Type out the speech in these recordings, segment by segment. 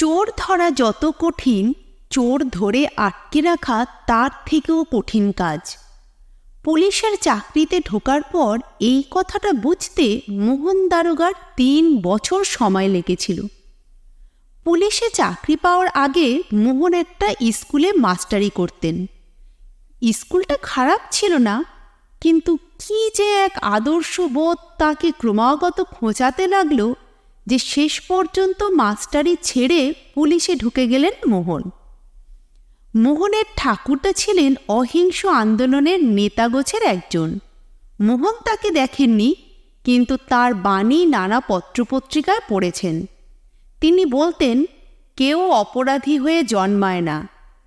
চোর ধরা যত কঠিন, চোর ধরে আটকে রাখা তার থেকেও কঠিন কাজ। পুলিশের চাকরিতে ঢোকার পর এই কথাটা বুঝতে মোহন দারোগার তিন বছর সময় লেগেছিল। পুলিশে চাকরি পাওয়ার আগে মোহন একটা স্কুলে মাস্টারি করতেন। স্কুলটা খারাপ ছিল না, কিন্তু কি যে এক আদর্শ বোধ তাকে ক্রমাগত খোঁচাতে লাগল যে শেষ পর্যন্ত মাস্টারি ছেড়ে পুলিশে ঢুকে গেলেন মোহন। মোহনের ঠাকুরদা ছিলেন অহিংস আন্দোলনের নেতাগোছের একজন। মোহন তাকে দেখেননি, কিন্তু তার বাণী নানা পত্রপত্রিকায় পড়েছেন। তিনি বলতেন, কেউ অপরাধী হয়ে জন্মায় না,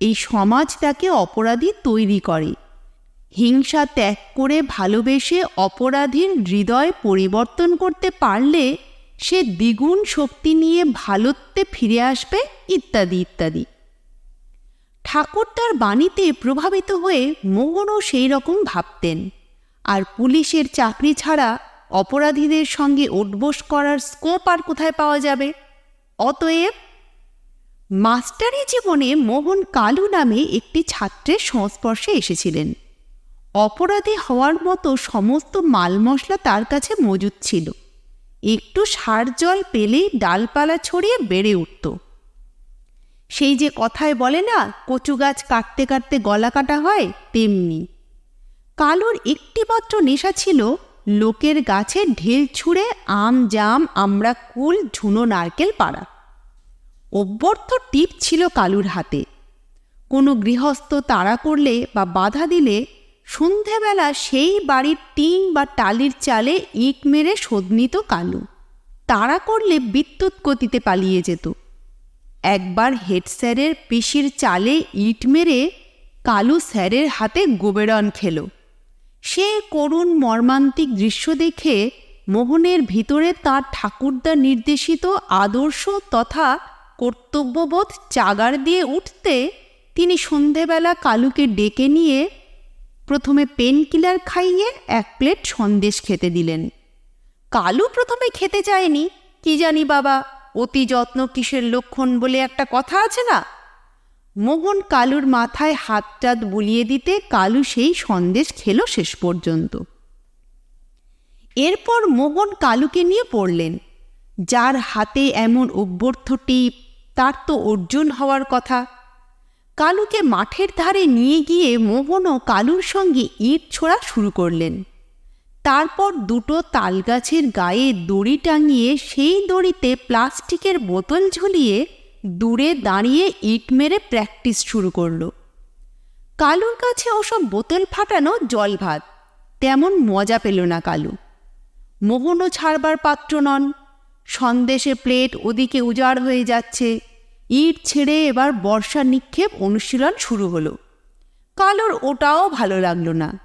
এই সমাজ তাকে অপরাধী তৈরি করে। হিংসা ত্যাগ করে ভালোবেসে অপরাধীর হৃদয় পরিবর্তন করতে পারলে সে দ্বিগুণ শক্তি নিয়ে ভালোত্বে ফিরে আসবে, ইত্যাদি ইত্যাদি। ঠাকুর তার বাণীতে প্রভাবিত হয়ে মোহনও সেই রকম ভাবতেন। আর পুলিশের চাকরি ছাড়া অপরাধীদের সঙ্গে উঠবোস করার স্কোপ আর কোথায় পাওয়া যাবে? অতএব মাস্টারি জীবনে মোহন কালু নামে একটি ছাত্রের সংস্পর্শে এসেছিলেন। অপরাধী হওয়ার মতো সমস্ত মাল মশলা তার কাছে মজুদ ছিল। একটু সার জল পেলেই ডালপালা ছড়িয়ে বেড়ে উঠত। সেই যে কথায় বলে না, কচু গাছ কাটতে কাটতে গলা কাটা হয়, তেমনি। কালোর একটিমাত্র নেশা ছিল লোকের গাছে ঢেল ছুঁড়ে আম, জাম, আমরা কুল, ঝুনো, নারকেল পাড়া। অভ্যর্থ টিপ ছিল কালুর হাতে। কোনো গৃহস্থ তাড়া করলে বা বাধা দিলে সন্ধেবেলা সেই বাড়ির টিন বা টালির চালে ইট মেরে শোধ নিত কালু। তাড়া করলে বিদ্যুৎ গতিতে পালিয়ে যেত। একবার হেড স্যারের পিসির চালে ইট মেরে কালু স্যারের হাতে গোবেরন খেল। সে করুণ মর্মান্তিক দৃশ্য দেখে মোহনের ভিতরে তার ঠাকুরদা নির্দেশিত আদর্শ তথা কর্তব্যবোধ চাগার দিয়ে উঠতে তিনি সন্ধেবেলা কালুকে ডেকে নিয়ে প্রথমে পেন কিলার খাইয়ে এক প্লেট সন্দেশ খেতে দিলেন। কালু প্রথমে খেতে চায়নি। কি জানি বাবা, অতি যত্ন কিসের লক্ষণ বলে একটা কথা আছে না? মোহন কালুর মাথায় হাত টাত বুলিয়ে দিতে কালু সেই সন্দেশ খেল শেষ পর্যন্ত। এরপর মোহন কালুকে নিয়ে পড়লেন। যার হাতে এমন অভ্যর্থ টিপ, তার তো অর্জুন হওয়ার কথা। কালুকে মাঠের ধারে নিয়ে গিয়ে মোহনও কালুর সঙ্গে ইট ছোড়া শুরু করলেন। তারপর দুটো তালগাছের গায়ে দড়ি টাঙিয়ে সেই দড়িতে প্লাস্টিকের বোতল ঝুলিয়ে দূরে দাঁড়িয়ে ইট মেরে প্র্যাকটিস শুরু করল। কালুর কাছে ওসব বোতল ফাটানো জল ভাত তেমন মজা পেল না কালু। মোহনও ছাড়বার পাত্র নন, সন্দেশে প্লেট ওদিকে উজাড় হয়ে যাচ্ছে। ইট ছেড়ে এবার বর্ষা নিক্ষেপ অনুশীলন শুরু হলো। কালোর ওটাও ভালো লাগল না।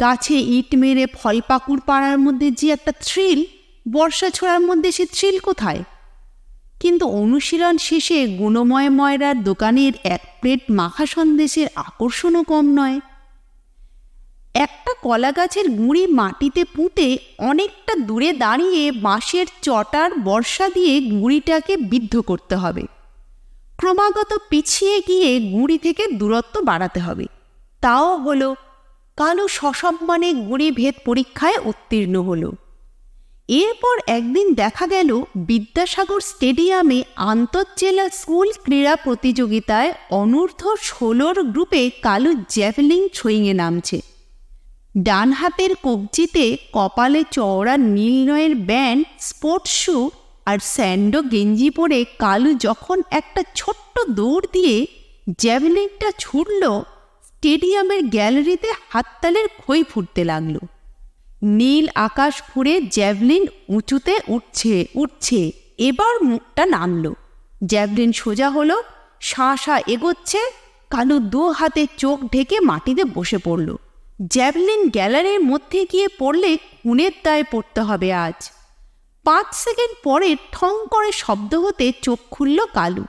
গাছে ইট মেরে ফল পাকুড় পাড়ার মধ্যে যে একটা থ্রিল, বর্ষা ছোড়ার মধ্যে সে থ্রিল কোথায়? কিন্তু অনুশীলন শেষে গুণময় ময়রার দোকানের এক প্লেট মাখা সন্দেশের আকর্ষণও কম নয়। একটা কলা গাছের গুঁড়ি মাটিতে পুঁতে অনেকটা দূরে দাঁড়িয়ে বাঁশের চটার বর্ষা দিয়ে গুঁড়িটাকে বিদ্ধ করতে হবে। ক্রমাগত পিছিয়ে গিয়ে গুঁড়ি থেকে দূরত্ব বাড়াতে হবে। তাও হলো, কালো সসম্মানে গুঁড়ি ভেদ পরীক্ষায় উত্তীর্ণ হলো। এরপর একদিন দেখা গেল, বিদ্যাসাগর স্টেডিয়ামে আন্তঃজেলা স্কুল ক্রীড়া প্রতিযোগিতায় অনূর্ধ্ব ষোলোর গ্রুপে কালু জ্যাভলিং ছুঁইংয়ে নামছে। ডান হাতের কবজিতে কপালে চওড়া নীল নয়ের ব্যান্ড স্পোর্টস শু আর স্যান্ডো গেঞ্জি পরে কালু যখন একটা ছোট্ট দৌড় দিয়ে জ্যাভেলিনটা ছুটল স্টেডিয়ামের গ্যালারিতে হাততালের খই ফুটতে লাগল। নীল আকাশ ফুঁড়ে জ্যাভলিন উঁচুতে উঠছে উঠছে, এবার মুখটা নামলো। জ্যাভলিন সোজা হলো শাঁ এগোচ্ছে, কালু দু হাতে চোখ ঢেকে মাটিতে বসে পড়ল। জ্যাভলিন গ্যালারির মধ্যে গিয়ে পড়লে খুনের দায়ে পড়তে হবে আজ। পাঁচ সেকেন্ড পরে ঠং করে শব্দ হতে চোখ খুলল কালু।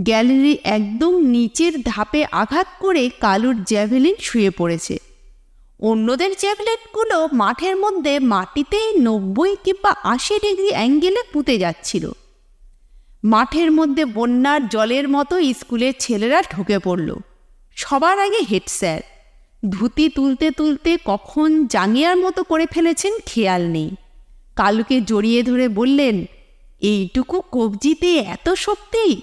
গ্যালারি একদম নিচের ধাপে আঘাত করে কালুর জ্যাভেলিন শুয়ে পড়েছে। অন্যদের জ্যাভেলিনগুলো মাঠের মধ্যে মাটিতেই নব্বই কিংবা আশি ডিগ্রি অ্যাঙ্গেলে পুঁতে যাচ্ছিল। মাঠের মধ্যে বন্যার জলের মতো স্কুলের ছেলেরা ঢুকে পড়ল। সবার আগে হেড স্যার। ধুতি তুলতে তুলতে কখন জাঙ্গিয়ার মতো করে ফেলেছেন খেয়াল নেই। কালুকে জড়িয়ে ধরে বললেন, এইটুকু কবজিতে এত শক্তি?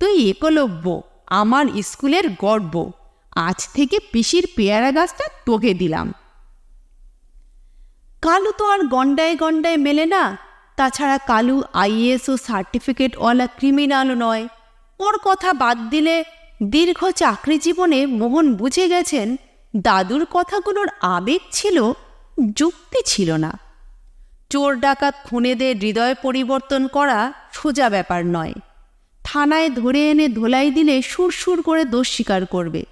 তুই একলব্য, আমার স্কুলের গর্ব। আজ থেকে পিসির পেয়ারা গাছটা তোকে দিলাম। কালু তো আর গন্ডায় গন্ডায় মেলে না। তাছাড়া কালু আইএস ও সার্টিফিকেটওয়ালা ক্রিমিনালও নয়। ওর কথা বাদ দিলে দীর্ঘ চাকরি জীবনে মোহন বুঝে গেছেন, দাদুর কথাগুলোর আবেগ ছিল, যুক্তি ছিল না। চোর ডাকাত খুনেদের হৃদয় পরিবর্তন করা সোজা ব্যাপার নয়। থানায় ধরে এনে ধোলাই দিলে সুরসুর করে দোষ স্বীকার করবে।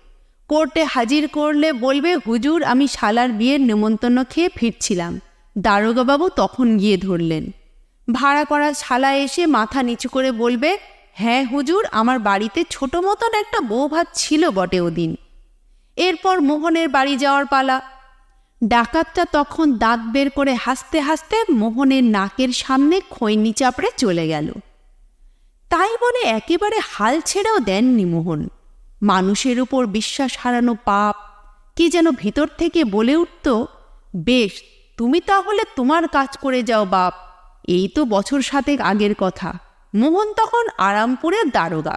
কোর্টে হাজির করলে বলবে, হুজুর, আমি শালার বিয়ের নেমন্তন্ন খেয়ে ফিরছিলাম। দারোগাবাবু তখন গিয়ে ধরলেন। ভাড়া করা শালা এসে মাথা নিচু করে বলবে হ্যাঁ হুজুর, আমার বাড়িতে ছোট মতন একটা বউ ভাত ছিল বটে ওদিন। এরপর মোহনের বাড়ি যাওয়ার পালা। ডাকাতটা তখন দাঁত বের করে হাসতে হাসতে মোহনের নাকের সামনে খৈনি চাপড়ে চলে গেল। তাই বলে একেবারে হাল ছেড়েও দেননি মোহন। মানুষের উপর বিশ্বাস হারানো পাপ, কি যেন ভিতর থেকে বলে উঠত, বেশ, তুমি তাহলে তোমার কাজ করে যাও বাপ। এই তো বছর সাতেক আগের কথা। মোহন তখন আরামপুরের দারোগা।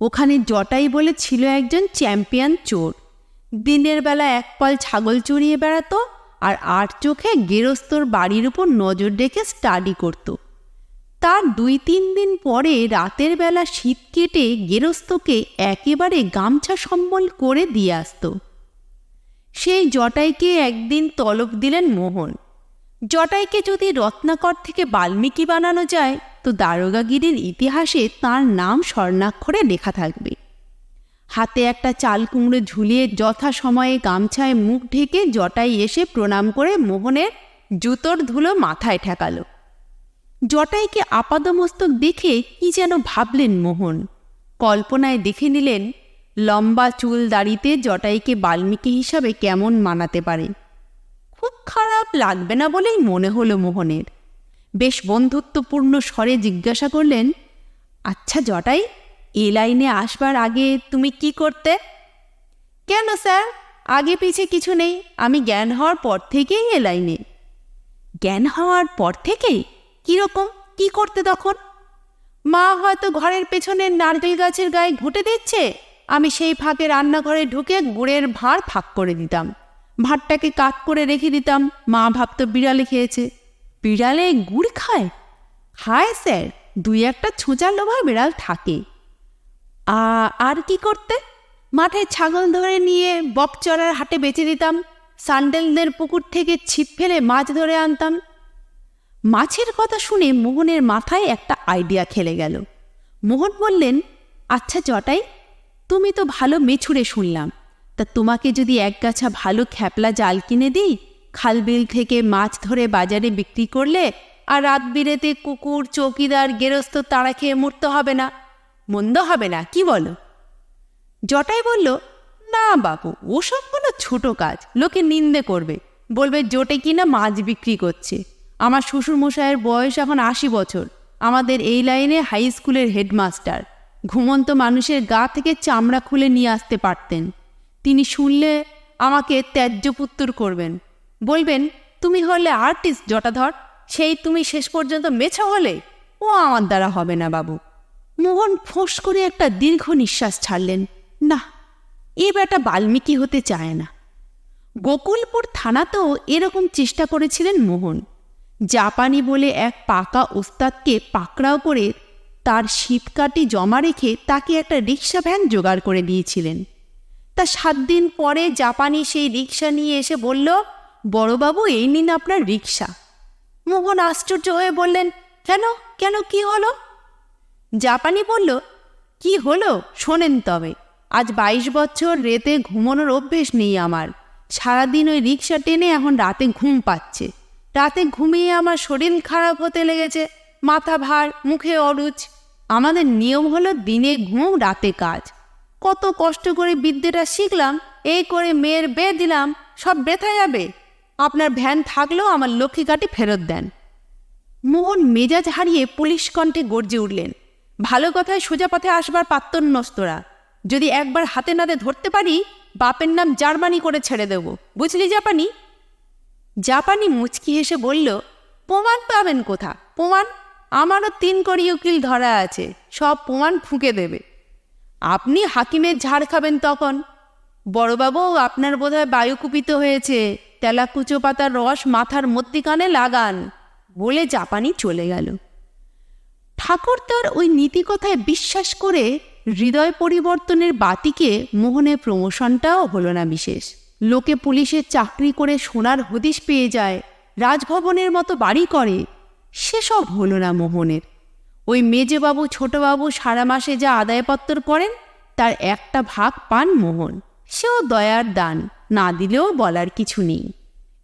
ওখানে জটাই বলে ছিল একজন চ্যাম্পিয়ন চোর। দিনের বেলা এক পাল ছাগল চড়িয়ে বেড়াতো আর আট চোখে গেরস্তর বাড়ির উপর নজর রেখে স্টাডি করত। তার দুই তিন দিন পরে রাতের বেলা শীত কেটে গেরস্তকে একেবারে গামছা সম্বল করে দিয়ে আসত। সেই জটাইকে একদিন তলব দিলেন মোহন। জটাইকে যদি রত্নাকর থেকে বাল্মীকি বানানো যায়, তো দারোগাগিরির ইতিহাসে তার নাম স্বর্ণাক্ষরে লেখা থাকবে। হাতে একটা চাল কুমড়ো ঝুলিয়ে যথা সময়ে গামছায় মুখ ঢেকে জটাই এসে প্রণাম করে মোহনের জুতোর ধুলো মাথায় ঠেকাল। জটাইকে আপাদমস্তক দেখে কি যেন ভাবলেন মোহন। কল্পনায় দেখে নিলেন, লম্বা চুল দাড়িতে জটাইকে বাল্মীকি হিসাবে কেমন মানাতে পারে। খুব খারাপ লাগবে না বলেই মনে হলো মোহনের। বেশ বন্ধুত্বপূর্ণ স্বরে জিজ্ঞাসা করলেন আচ্ছা জটাই এ লাইনে আসবার আগে তুমি কি করতে? কেন স্যার? আগে পিছে কিছু নেই। আমি জ্ঞান হওয়ার পর থেকেই এ লাইনে। জ্ঞান হওয়ার পর থেকেই? কীরকম কি করতে তখন? মা হয়তো ঘরের পেছনের নারকেল গাছের গায়ে ঘুঁটে দিচ্ছে। আমি সেই ফাঁকে রান্নাঘরে ঢুকে গুড়ের ভাঁড় ফাঁক করে দিতাম। ভাতটাকে কাত করে রেখে দিতাম। মা ভাবতো বিড়ালে খেয়েছে। বিড়ালে গুড় খায়? খায় স্যার। দুই একটা ছোঁচার লোভা বিড়াল থাকে। আর কি করতে? মাঠে ছাগল ধরে নিয়ে বকচড়ার হাটে বেচে দিতাম। সান্ডেলদের পুকুর থেকে ছিপ ফেলে মাছ ধরে আনতাম। মাছের কথা শুনে মোহনের মাথায় একটা আইডিয়া খেলে গেল। মোহন বললেন আচ্ছা জটাই, তুমি তো ভালো মেছুরে শুনলাম। তা তোমাকে যদি এক গাছা ভালো খ্যাপলা জাল কিনে দিই খালবিল থেকে মাছ ধরে বাজারে বিক্রি করলে আর রাত বিরেতে কুকুর, চৌকিদার, গেরস্ত তাড়া খেয়ে মরতে হবে না। মন্দ হবে না, কি বলো? জটাই বলল, না বাবু ওসব কোনো ছোট কাজ, লোকে নিন্দে করবে। বলবে, জোটে কিনা মাছ বিক্রি করছে। আমার শ্বশুরমশাইয়ের বয়স এখন আশি বছর। আমাদের এই লাইনে হাই স্কুলের হেডমাস্টার। ঘুমন্ত মানুষের গা থেকে চামড়া খুলে নিয়ে আসতে পারতেন। তিনি শুনলে আমাকে ত্যায্যপুত্তর করবেন। বলবেন, তুমি হলে আর্টিস্ট, জটাধর। সেই তুমি শেষ পর্যন্ত মেছো হলে? ও আমার দ্বারা হবে না বাবু। মোহন ফোঁস করে একটা দীর্ঘ নিঃশ্বাস ছাড়লেন। না, এ বেটা বাল্মীকি হতে চায় না। গোকুলপুর থানাতেও এরকম চেষ্টা করেছিলেন মোহন। জাপানি বলে এক পাকা ওস্তাদকে পাকড়াও করে তার শীতকাটি জমা রেখে তাকে একটা রিক্সা ভ্যান জোগাড় করে দিয়েছিলেন। তা সাত দিন পরে জাপানি সেই রিক্সা নিয়ে এসে বলল, বড়বাবু, এই নিন আপনার রিক্সা। মোহন আশ্চর্য হয়ে বললেন, কেন? কেন কি হলো? জাপানি বলল, কি হলো? শোনেন তবে। আজ বাইশ বছর রেতে ঘুমানোর অভ্যেস নেই আমার। সারাদিন ওই রিক্সা টেনে এখন রাতে ঘুম পাচ্ছে। রাতে ঘুমিয়ে আমার শরীর খারাপ হতে লেগেছে, মাথা ভার, মুখে অরুচ। আমাদের নিয়ম হলো দিনে ঘুম, রাতে কাজ। কত কষ্ট করে বিদ্যেটা শিখলাম, এই করে মেয়ের বেয়ে দিলাম, সব বেথা যাবে। আপনার ভ্যান থাকলেও আমার লক্ষ্মী কাটি ফেরত দেন। মোহন মেজাজ হারিয়ে পুলিশ কণ্ঠে গর্জে উঠলেন। ভালো কথায় সোজা পথে আসবার পাত্তর নস্তরা যদি একবার হাতে নাতে ধরতে পারি, বাপের নাম জার্মানি করে ছেড়ে দেব। বুঝলি জাপানি? জাপানি মুচকি হেসে বলল, প্রমাণ পাবেন কোথা? প্রমাণ? আমারও তিন কড়ি উকিল ধরা আছে, সব প্রমাণ ফুঁকে দেবে। আপনি হাকিমের ঝাড় খাবেন তখন। বড়বাবু, আপনার বোধহয় বায়ু কুপিত হয়েছে তেলাকুচো পাতার রস মাথার মধ্যিখানে লাগান। বলে জাপানি চলে গেল। ঠাকুর তার ওই নীতিকথায় বিশ্বাস করে হৃদয় পরিবর্তনের বাতিকে মোহনের প্রমোশনটাও হলো না বিশেষ। লোকে পুলিশের চাকরি করে সোনার হদিশ পেয়ে যায়, রাজভবনের মতো বাড়ি করে, সেসব হলো না মোহনের। ওই মেজেবাবু, ছোটবাবু সারা মাসে যা আদায়পত্র করেন, তার একটা ভাগ পান মোহন। সেও দয়ার দান, না দিলেও বলার কিছু নেই।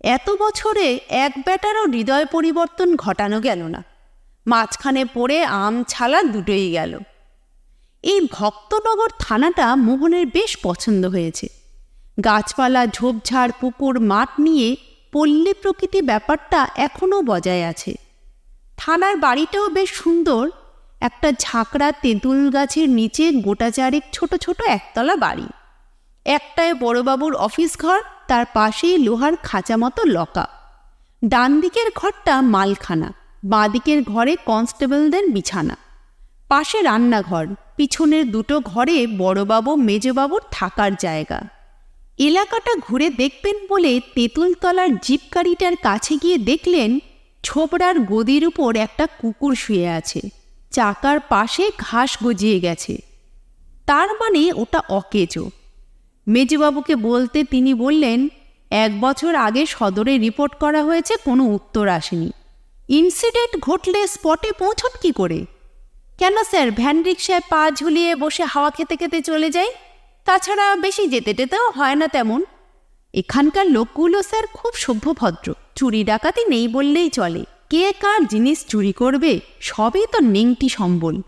এত বছরে এক বেটারও হৃদয় পরিবর্তন ঘটানো গেল না। মাঝখানে পড়ে আম ছালা দুটোই গেল। এই ভক্তনগর থানাটা মোহনের বেশ পছন্দ হয়েছে। গাছপালা, ঝোপঝাড়, পুকুর, মাঠ নিয়ে পল্লী প্রকৃতি ব্যাপারটা এখনও বজায় আছে। থানার বাড়িটাও বেশ সুন্দর, একটা ঝাঁকড়া তেঁতুল গাছের নিচে গোটা চারেক ছোট ছোট একতলা বাড়ি। একটায় বড়বাবুর অফিস ঘর, তার পাশেই লোহার খাঁচা মতো লকা। ডান দিকের ঘরটা মালখানা। বাঁ দিকের ঘরে কনস্টেবলদের বিছানা। পাশে রান্নাঘর, পিছনের দুটো ঘরে বড়বাবু, মেজবাবুর থাকার জায়গা। এলাকাটা ঘুরে দেখবেন বলে তেঁতুলতলার জিপ গাড়িটার কাছে গিয়ে দেখলেন ছোবড়ার গদির উপর একটা কুকুর শুয়ে আছে। চাকার পাশে ঘাস গজিয়ে গেছে। তার মানে ওটা অকেজো। মেজবাবুকে বলতে তিনি বললেন, এক বছর আগে সদরে রিপোর্ট করা হয়েছে, কোনো উত্তর আসেনি। ইনসিডেন্ট ঘটলে স্পটে পৌঁছন কি করে? কেন স্যার ভ্যান রিক্সায় পা ঝুলিয়ে বসে হাওয়া খেতে খেতে চলে যাই তাছাড়া বেশি যেতে টেতেও হয় না তেমন। এখানকার লোকগুলো স্যার খুব সভ্যভদ্র। চুরি ডাকাতি নেই বললেই চলে। কে কার জিনিস চুরি করবে, সবই তো নেংটি সম্বল।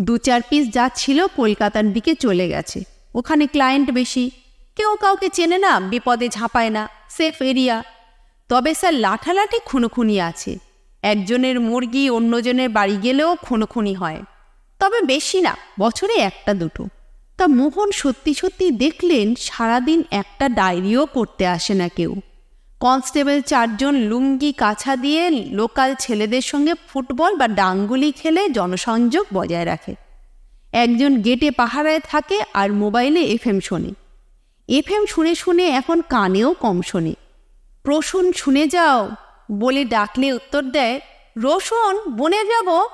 দু চার পিস যা ছিল কলকাতার দিকে চলে গেছে। ওখানে ক্লায়েন্ট বেশি। কেউ কাউকে চেনে না, বিপদে ঝাঁপায় না সেফ এরিয়া তবে স্যার লাঠালাঠি খুনোখুনি আছে। একজনের মুরগি অন্যজনের বাড়ি গেলেও খুনোখুনি হয়। তবে বেশি না, বছরে একটা দুটো। তা মোহন সত্যি সত্যি দেখলেন সারাদিন একটা ডায়েরিও করতে আসে না কেউ। কনস্টেবল চারজন লুঙ্গি কাছা দিয়ে লোকাল ছেলেদের সঙ্গে ফুটবল বা ডাঙ্গুলি খেলে জনসংযোগ বজায় রাখে। একজন গেটে পাহারায় থাকে আর মোবাইলে এফএম শোনে। এফএম শুনে শুনে এখন কানেও কম শোনে। প্রসূন, শুনে যাও। বলে ডাকলে উত্তর দেয়, রসুন, বনে যাব।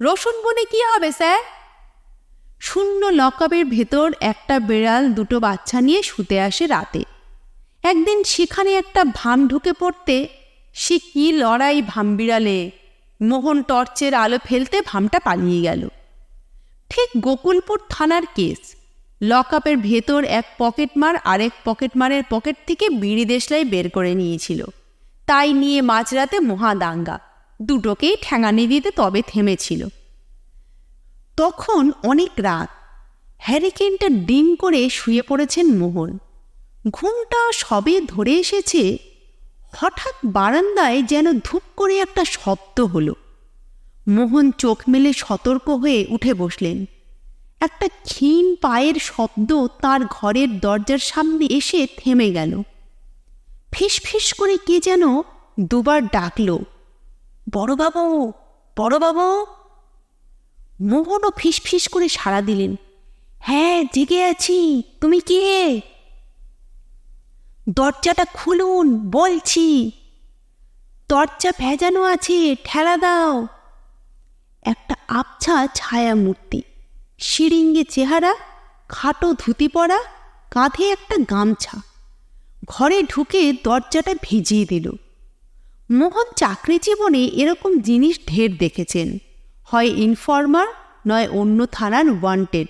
রসুন বনে কি হবে, স্যার? শূন্য লকআপের ভেতর একটা বেড়াল দুটো বাচ্চা নিয়ে শুতে আসে রাতে। একদিন সেখানে একটা ভাম ঢুকে পড়তে, সে কি লড়াই ভাম বিড়ালে। মোহন টর্চের আলো ফেলতে ভামটা পালিয়ে গেল। ঠিক গোকুলপুর থানার কেস। লকআপের ভেতর এক পকেটমার আরেক পকেটমারের পকেট থেকে বিড়ি দেশলাই বের করে নিয়েছিল। তাই নিয়ে মাঝরাতে মহাদাঙ্গা। দুটোকেই ঠ্যাঙানি দিতে তবে থেমেছিল। তখন অনেক রাত। হ্যারিকেনটা ডিম করে শুয়ে পড়েছেন মোহন। ঘুমটা সবে ধরে এসেছে, হঠাৎ বারান্দায় যেন ধূপ করে একটা শব্দ হলো। মোহন চোখ মেলে সতর্ক হয়ে উঠে বসলেন। একটা ক্ষীণ পায়ের শব্দ তার ঘরের দরজার সামনে এসে থেমে গেল। ফিস ফিস করে কে যেন দুবার ডাকল, বড় বাবু বড়বাবু বড়বাবু মোহনও ফিস ফিস করে সাড়া দিলেন হ্যাঁ জেগে আছি, তুমি কে? দরজাটা খুলুন, বলছি। দরজা ভেজানো আছে, ঠেলা দাও। একটা আবছা ছায়া মূর্তি শিরিঙ্গে চেহারা, খাটো ধুতি পরা, কাঁধে একটা গামছা। ঘরে ঢুকে দরজাটা ভিজিয়ে দিল। মোহন চাকরি জীবনে এরকম জিনিস ঢের দেখেছেন। হয় ইনফর্মার, নয় অন্য থানার ওয়ান্টেড।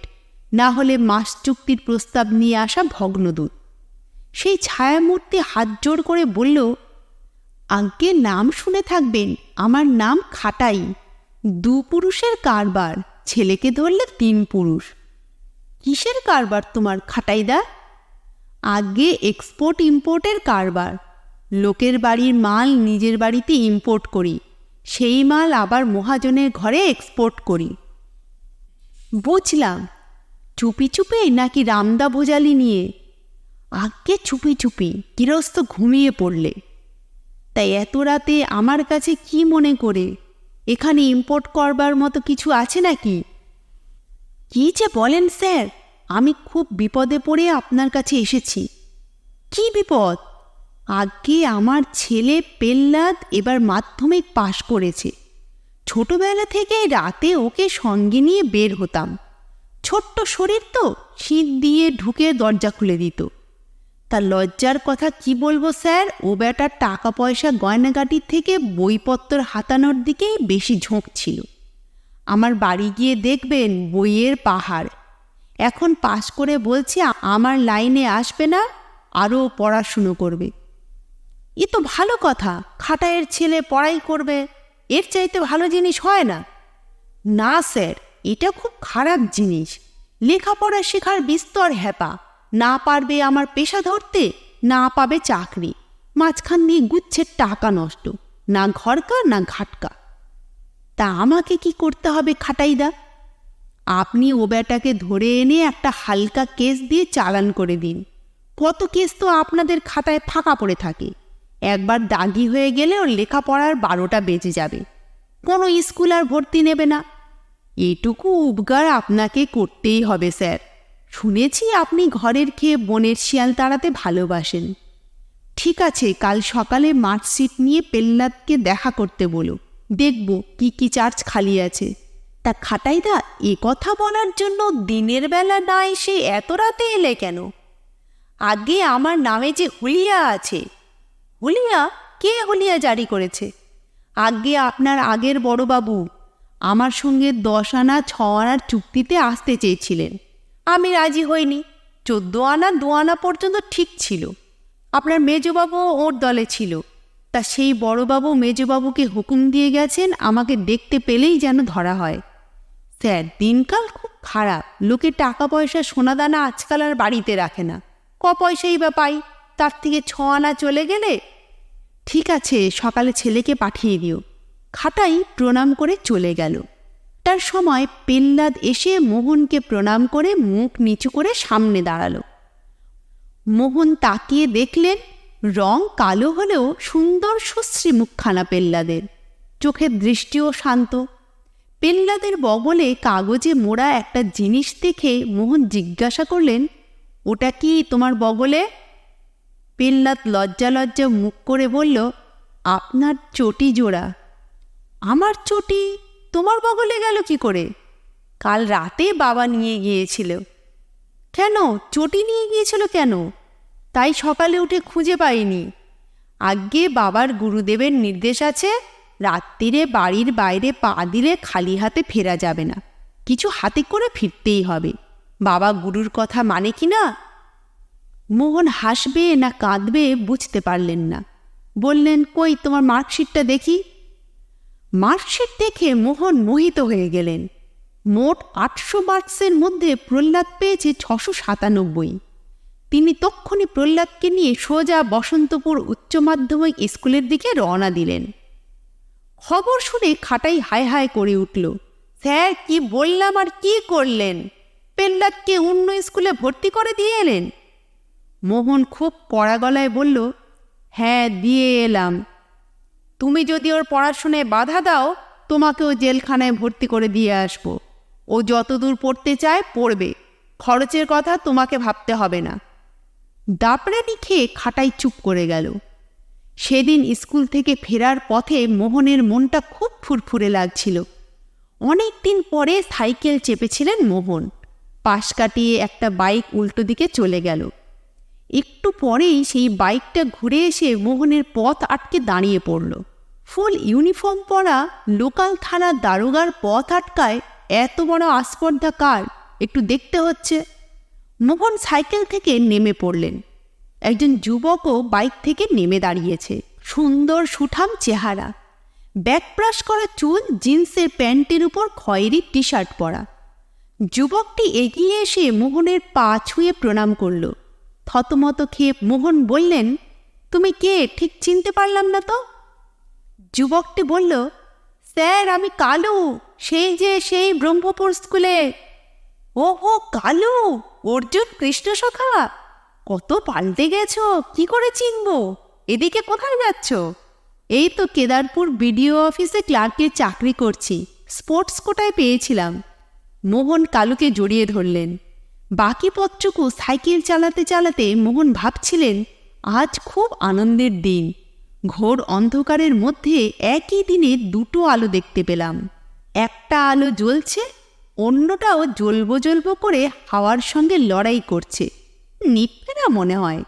না হলে মাস চুক্তির প্রস্তাব নিয়ে আসা ভগ্নদূত। সেই ছায়ামূর্তি হাত জোড় করে বলল, আজ্ঞে নাম শুনে থাকবেন, আমার নাম খাটাই। দু পুরুষের কারবার, ছেলেকে ধরলে তিন পুরুষ। কিসের কারবার তোমার খাটাইদা আগে এক্সপোর্ট ইম্পোর্টের কারবার। লোকের বাড়ির মাল নিজের বাড়িতে ইম্পোর্ট করি। সেই মাল আবার মহাজনের ঘরে এক্সপোর্ট করি। বুঝলাম। চুপি চুপি নাকি রামদা ভোজালি নিয়ে। আগে চুপি চুপি গৃহস্থ ঘুমিয়ে পড়লে। তাই এত রাতে আমার কাছে কি মনে করে? এখানে ইম্পোর্ট করবার মতো কিছু আছে নাকি? কী যে বলেন স্যার? আমি খুব বিপদে পড়ে আপনার কাছে এসেছি। কি বিপদ? আগে আমার ছেলে পেল্লাদ এবার মাধ্যমিক পাশ করেছে। ছোটবেলা থেকে রাতে ওকে সঙ্গে নিয়ে বের হতাম। ছোট্ট শরীর তো শীত দিয়ে ঢুকে দরজা খুলে দিত। তার লজ্জার কথা কি বলব স্যার? ও বেটার টাকা পয়সা গয়নাগাটির থেকে বইপত্র হাতানোর দিকেই বেশি ঝোঁক ছিল। আমার বাড়ি গিয়ে দেখবেন বইয়ের পাহাড়। এখন পাশ করে বলছে আমার লাইনে আসবে না, আরও পড়াশুনো করবে। এ তো ভালো কথা খাটায়ের ছেলে পড়াই করবে, এর চাইতে ভালো জিনিস হয় না। না, স্যার, এটা খুব খারাপ জিনিস। লেখাপড়া শেখার বিস্তর হ্যাপা না পারবে আমার পেশা ধরতে, না পাবে চাকরি। মাঝখান দিয়ে গুচ্ছের টাকা নষ্ট, না ঘরকা, না ঘাটকা। তা আমাকে কি করতে হবে খাটাইদা? আপনি ও বেটাকে ধরে এনে একটা হালকা কেস দিয়ে চালান করে দিন। কত কেস তো আপনাদের খাতায় ফাঁকা পড়ে থাকে। একবার দাগি হয়ে গেলে ওর লেখাপড়ার বারোটা বেজে যাবে। কোনো স্কুল আর ভর্তি নেবে না। এটুকু উপকার আপনাকে করতেই হবে, স্যার। শুনেছি আপনি ঘরের খেয়ে বনের শিয়াল তাড়াতে ভালোবাসেন। ঠিক আছে, কাল সকালে মার্কশিট নিয়ে পেল্লাদকে দেখা করতে বলো। দেখব কি কি চার্জ খালি আছে। তা খাটাইদা, এ কথা বলার জন্য দিনের বেলা না এসে এত রাতে এলে কেন? আগে আমার নামে যে হুলিয়া আছে। হুলিয়া? কে হুলিয়া জারি করেছে? আগে আপনার আগের বড়বাবু আমার সঙ্গে দশ আনা ছ আনার চুক্তিতে আসতে চেয়েছিলেন। আমি রাজি হইনি। চোদ্দ আনা দু আনা পর্যন্ত ঠিক ছিল। আপনার মেজবাবু ওর দলে ছিল। তা সেই বড়বাবু, মেজবাবুকে হুকুম দিয়ে গেছেন, আমাকে দেখতে পেলেই যেন ধরা হয়। স্যার, দিনকাল খুব খারাপ। লোকে টাকা পয়সা সোনাদানা আজকাল আর বাড়িতে রাখে না। ক পয়সাই বা পাই, তার থেকে ছ আনা চলে গেলে? ঠিক আছে, সকালে ছেলেকে পাঠিয়ে দিও। খাটাই প্রণাম করে চলে গেল। তার সময় পেল্লাদ এসে মোহনকে প্রণাম করে মুখ নিচু করে সামনে দাঁড়াল। মোহন তাকিয়ে দেখলেন, রং কালো হলেও সুন্দর সুশ্রী মুখখানা পেল্লাদের। চোখের দৃষ্টিও শান্ত। পেল্লাদের বগলে কাগজে মোড়া একটা জিনিস দেখে মোহন জিজ্ঞাসা করলেন, ওটা কি তোমার বগলে? পেল্লাদ লজ্জা লজ্জা মুখ করে বলল, আপনার চটি জোড়া। আমার চটি? তোমার বগলে গেল কি করে? কাল রাতে বাবা নিয়ে গিয়েছিল। কেন? চটি নিয়ে গিয়েছিল কেন? তাই সকালে উঠে খুঁজে পাইনি। আগে বাবার গুরুদেবের নির্দেশ আছে? রাত্রিরে বাড়ির বাইরে পা দিলে খালি হাতে ফেরা যাবে না। কিছু হাতে করে ফিরতেই হবে। বাবা গুরুর কথা মানে কি না? মোহন হাসবে না কাঁদবে বুঝতে পারলেন না। বললেন, কই তোমার মার্কশিটটা দেখি? মার্কশিট দেখে মোহন মোহিত হয়ে গেলেন। মোট আটশো মার্কসের মধ্যে প্রহ্লাদ পেয়েছে ছশো সাতানব্বই। তিনি তক্ষণি প্রহ্লাদকে নিয়ে সোজা বসন্তপুর উচ্চ মাধ্যমিক স্কুলের দিকে রওনা দিলেন। খবর শুনে খাটাই হায় হায় করে উঠল। স্যার, কি বললাম আর কি করলেন? পেল্লাদকে অন্য স্কুলে ভর্তি করে দিয়ে এলেন? মোহন খুব কড়া গলায় বলল হ্যাঁ দিয়ে এলাম। তুমি যদি ওর পড়াশুনায় বাধা দাও তোমাকেও জেলখানায় ভর্তি করে দিয়ে আসব। ও যতদূর পড়তে চায়, পড়বে। খরচের কথা তোমাকে ভাবতে হবে না। দাপড়ানি খেয়ে খাটাই চুপ করে গেল। সেদিন স্কুল থেকে ফেরার পথে মোহনের মনটা খুব ফুরফুরে লাগছিল। অনেক দিন পরে সাইকেল চেপেছিলেন মোহন। পাশ কাটিয়ে একটা বাইক উল্টো দিকে চলে গেল। একটু পরেই সেই বাইকটা ঘুরে এসে মোহনের পথ আটকে দাঁড়িয়ে পড়ল। ফুল ইউনিফর্ম পরা লোকাল থানার দারোগার পথ আটকায় এত বড় আস্পর্ধা কার? একটু দেখতে হচ্ছে। মোহন সাইকেল থেকে নেমে পড়লেন। একজন যুবকও বাইক থেকে নেমে দাঁড়িয়েছে। সুন্দর সুঠাম চেহারা। ব্যাকব্রাশ করা চুল, জিন্সের প্যান্টের উপর খয়েরি টি শার্ট পরা। যুবকটি এগিয়ে এসে মোহনের পা ছুঁয়ে প্রণাম করল। থতমত খেয়ে মোহন বললেন, তুমি কে? ঠিক চিনতে পারলাম না তো? যুবকটি বলল, স্যার, আমি কালু, সেই যে সেই ব্রহ্মপুর স্কুলে। ও হো কালু, অর্জুন কৃষ্ণ সখা! কত পাল্টে গেছ? কি করে চিনব? এদিকে কোথায় যাচ্ছ? এই তো কেদারপুর বিডিও অফিসে ক্লার্কের চাকরি করছি। স্পোর্টস কোটায় পেয়েছিলাম। মোহন কালুকে জড়িয়ে ধরলেন। বাকি পথটুকু সাইকেল চালাতে চালাতে মোহন ভাবছিলেন, আজ খুব আনন্দের দিন। ঘোর অন্ধকারের মধ্যে একই দিনে দুটো আলো দেখতে পেলাম। একটা আলো জ্বলছে, অন্যটাও জ্বলবো জ্বলবো করে হাওয়ার সঙ্গে লড়াই করছে। নিপবে না মনে হয়।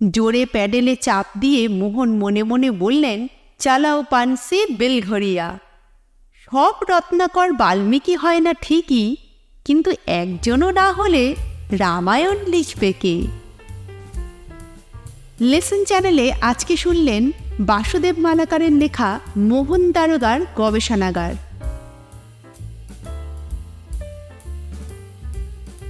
জোরে প্যাডেলে চাপ দিয়ে মোহন মনে মনে বললেন, চালাও পানসি বেলঘরিয়া সব রত্নাকর বাল্মীকি হয় না ঠিকই, কিন্তু একজনও না হলে রামায়ণ লিখবে কে? লেসন চ্যানেলে আজকে শুনলেন বাসুদেব মালাকারের লেখা মোহন দারোগার গবেষণাগার।